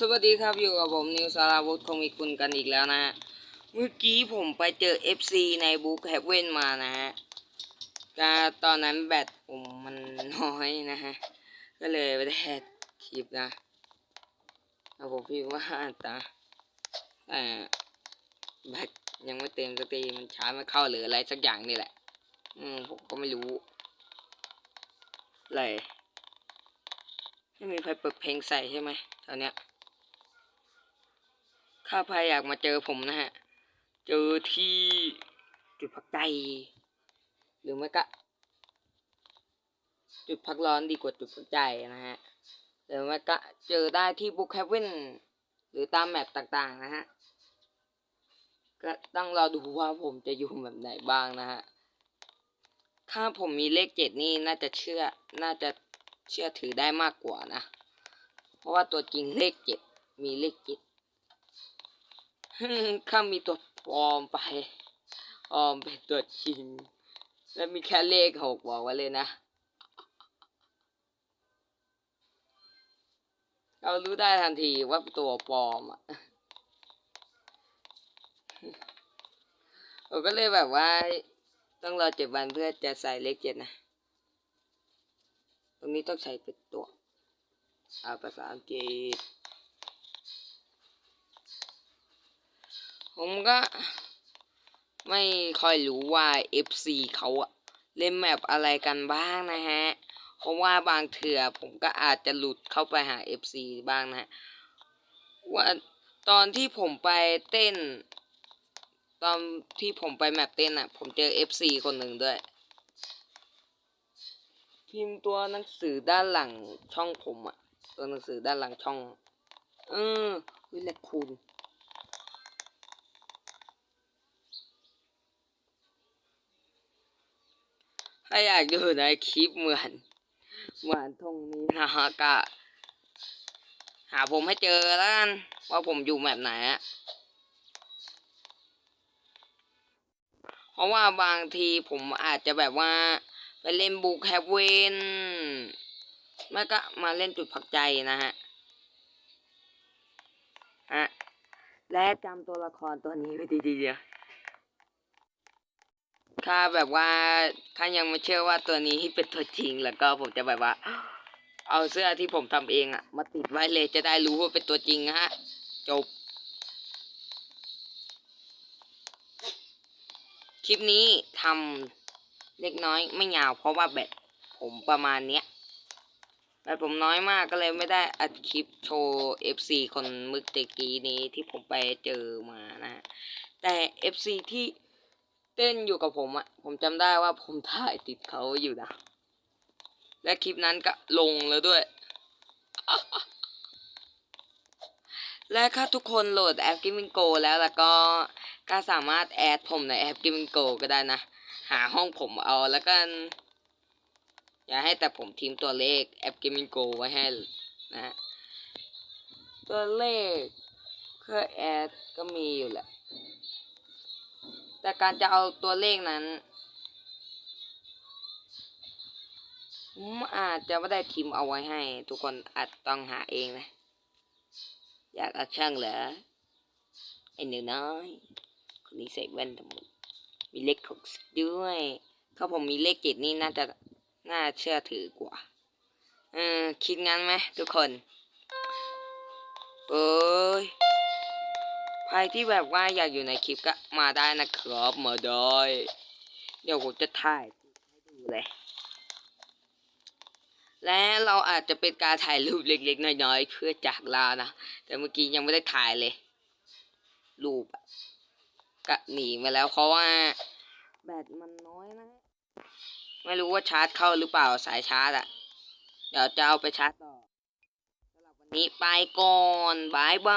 สวัสดีครับอยู่กับผมนิวสาราวุฒิคงมีคุณกันอีกแล้วนะฮะเมื่อกี้ผมไปเจอ FC ในบุ๊กแฮปเวนมานะฮะก็ตอนนั้นแบตผมมันน้อยนะฮะ ก็เลยไม่ได้แอดคลิปนะแล้วผมพิมว่าตาแต่แบตยังไม่เต็มสักทีมันช้าไม่เข้าหรืออะไรสักอย่างนี่แหละ อืมผมก็ไม่รู้เลยไม่มีใครเปิดเพลงใส่ใช่ไหมตอนเนี้ย ข้าพายอยากมาเจอผมนะฮะ เจอที่จุดพักใจ หรือไม่ก็ จุดพักร้อนดีกว่าจุดพักใจนะฮะ หรือไม่ก็เจอได้ที่บุ๊กแฮเว่นหรือตามแมปต่างๆนะฮะ ก็ต้องรอดูว่าผมจะอยู่แบบไหนบ้างนะฮะ ถ้าผมมีเลขเจ็ดนี่น่าจะเชื่อ น่าจะเชื่อถือได้มากกว่านะ เพราะว่าตัวจริงเลขเจ็ดมีเลขเจ็ด ข้ามีตัวปลอมไปปลอมเป็นตัวจริง แล้วมีแค่เลขหกบอกไว้เลยนะ เรารู้ได้ทันทีว่าตัวปลอมอะผมก็เลยแบบว่า ต้องรอเจ็ดวันเพื่อจะใส่เลขเจ็ดนะ ตรงนี้ต้องใช้เป็นตัว อาภาษาอังกฤษ ผมก็ ไม่ค่อยรู้ว่า FC เขาอะเล่นแมปอะไรกันบ้างนะฮะ เพราะว่าบางเถื่อผมก็อาจจะหลุดเข้าไปหา FC บ้างนะฮะ ว่าตอนที่ผมไปเต้น ตอนที่ผมไปแมปเต้นอะผมเจอ FC คนหนึ่งด้วย พิมพ์ตัวหนังสือด้านหลังช่องผมอะตัวหนังสือด้านหลังช่อง เออเฮ้ยแหลคุณ ถ้าอยากดูในคลิปเหมือน เหมือนทงนี้นะฮะก็หาผมให้เจอแล้วกัน ว่าผมอยู่แบบไหนอะเพราะว่าบางทีผมอาจจะแบบว่า ไปเล่นบุกแฮปเวนไม่ก็มาเล่นจุดพักใจนะฮะฮะและจำตัวละครตัวนี้ไว้ดีๆเดียว ถ้าแบบว่าถ้ายังไม่เชื่อว่าตัวนี้เป็นตัวจริงแล้วก็ผมจะแบบว่า เอาเสื้อที่ผมทำเองอะมาติดไว้เลยจะได้รู้ว่าเป็นตัวจริงฮะ จบ คลิปนี้ทำเล็กน้อยไม่ยาวเพราะว่าแบตผมประมาณเนี้ยแบตผมน้อยมากก็เลยไม่ได้อัดคลิปโชว์ FC คนมึกตะกี้นี้ที่ผมไปเจอมานะฮะแต่ FC ที่ เต้นอยู่กับผมอะผมจำได้ว่าผมถ่ายติดเขาอยู่นะ และคลิปนั้นก็ลงแล้วด้วย และถ้าทุกคนโหลดแอป Gaming Go แล้วแล้วก็ก็สามารถแอดผมในแอป Gaming Go ก็ได้นะ หาห้องผมเอาแล้วกัน อย่าให้แต่ผมทีมตัวเลขแอป Gaming Go ไว้ให้นะตัวเลขเพื่อแอดก็มีอยู่แหละ แต่การจะเอาตัวเลขนั้นผมอาจจะไม่ได้ทีมเอาไว้ให้ ทุกคนอาจต้องหาเองนะ อยากเอาช่างเหรอไอ้หนูน้อย คนนี้ใส่แว่นทั้งหมดมีเลขหกด้วยถ้าผมมีเลขเจ็ดนี่น่าจะน่าเชื่อถือกว่า เออคิดงั้นไหมทุกคนเอ้ย ใครที่แบบว่าอยากอยู่ในคลิปก็มาได้นะครับมาได้เดี๋ยวผมจะถ่ายให้ดูเลย และเราอาจจะเป็นการถ่ายรูปเล็กๆน้อยๆเพื่อจากลานะ แต่เมื่อกี้ยังไม่ได้ถ่ายเลย รูปก็หนีมาแล้วเพราะว่าแบตมันน้อยนะ ไม่รู้ว่าชาร์จเข้าหรือเปล่าสายชาร์จอะ เดี๋ยวจะเอาไปชาร์จต่อสำหรับวันนี้ไปก่อนบายบาย